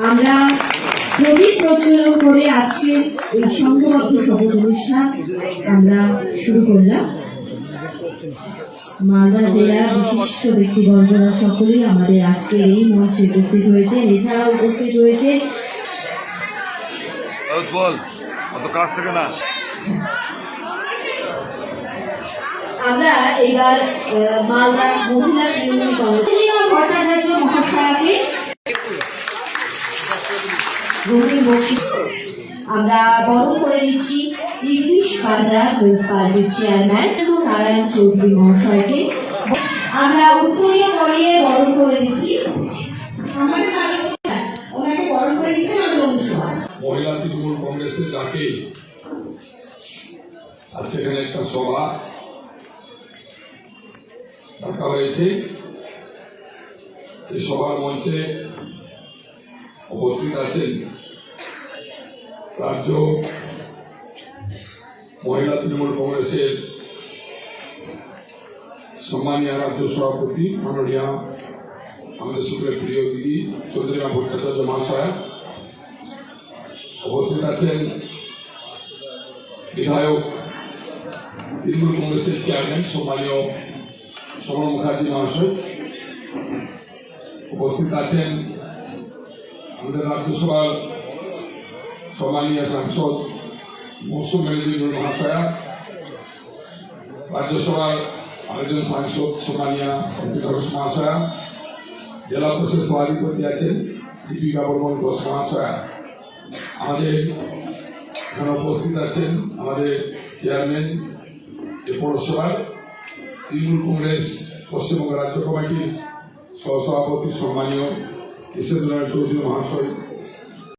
আমরা প্রদীপ প্রচলন করে আজকের এই সংঘবদ্ধ শপথ অনুষ্ঠান আমরা শুরু করলাম। মালদা জেলার বিশিষ্ট ব্যক্তিবর্গরা সকলেই আমাদের আজকের এই মঞ্চে উপস্থিত হয়েছে এছাড়াও উপস্থিত হয়েছে আমরা এবার মালদা মহিলা তৃণমূল কংগ্রেস নীলিমা ভট্টাচার্য মহাশয়াকে গভীর বক্তব্য আমরা বরণ করে নিচ্ছি ইংলিশ বাজার মিউনিসিপালিটির চেয়ারম্যান এবং নারায়ণ চৌধুরী মহাশয়কে। আমরা উত্তরীয় পরিয়ে বরণ করে নিচ্ছি। মহিলা তৃণমূল কংগ্রেসের ডাকে আজকে এখানে একটা সভা ডাকা হয়েছে। এই সভার মঞ্চে উপস্থিত আছেন রাজ্য মহিলা তৃণমূল কংগ্রেসের সম্মানীয় রাজ্য সভাপতি মাননীয়া আমাদের সকলের প্রিয় দিদি চন্দ্রিমা ভট্টাচার্য মহাশয়া উপস্থিত আছেন বিধায়ক তৃণমূল কংগ্রেসের চেয়ারম্যান সম্মানীয় সমর মুখার্জি মহাশয় উপস্থিত আছেন আমাদের রাজ্যসভার সম্মানীয় সাংসদ মৌসুম মেদিনীপুর মহাশয়া, রাজ্যসভার আরেকজন সাংসদ সোমানিয়া অঙ্কিতা ঘোষ মহাশয়া, জেলা পরিষদ সভাধিপতি আছেন দীপিকা বর্মন ঘোষ মহাশয়া। আমাদের এখানে উপস্থিত আছেন আমাদের চেয়ারম্যান এ পৌরসভার তৃণমূল কংগ্রেস পশ্চিমবঙ্গ রাজ্য কমিটির সহসভাপতি সম্মানীয় কৃষ্ণনারায়ণ চৌধুরী মহাশয়